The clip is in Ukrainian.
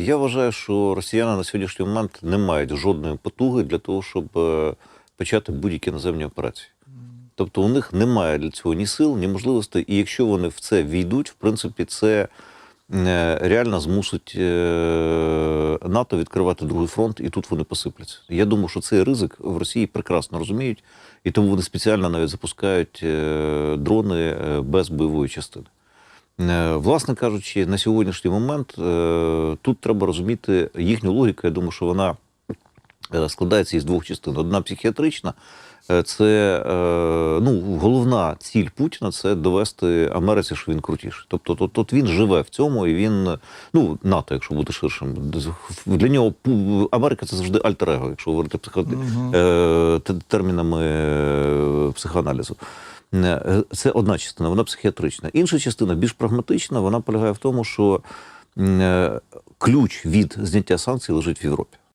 Я вважаю, що росіяни на сьогоднішній момент не мають жодної потуги для того, щоб е, почати будь-які наземні операції. Тобто у них немає для цього ні сил, ні можливостей. І якщо вони в це війдуть, в принципі, це е, реально змусить е, НАТО відкривати другий фронт, і тут вони посипляться. Я думаю, що цей ризик в Росії прекрасно розуміють, і тому вони спеціально навіть запускають дрони без бойової частини. Е, Власне кажучи, на сьогоднішній момент е, тут треба розуміти їхню логіку. Я думаю, що вона е, складається із двох частин. Одна психіатрична. Це ну, головна ціль Путіна це довести Америці, що він крутіший. Тобто, тут, тут він живе в цьому, і він, ну, НАТО, якщо бути ширшим, для нього Америка це завжди альтер-его, якщо говорити психо... те- термінами психоаналізу. Е, Це одна частина, вона психіатрична. Інша частина, більш прагматична, вона полягає в тому, що е, ключ від зняття санкцій лежить в Європі.